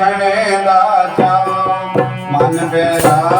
ਵੇਖਣੇ ਦਾ ਚਾਅ ਮਨ ਬੇਰਾ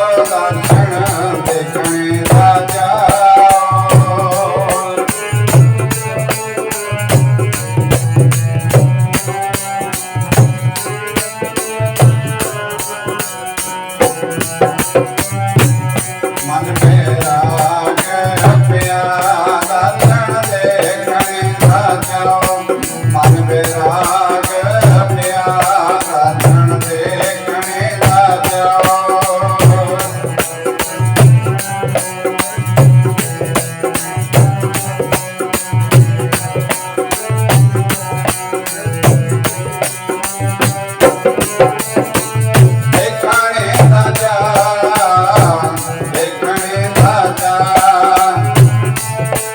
I'm the man.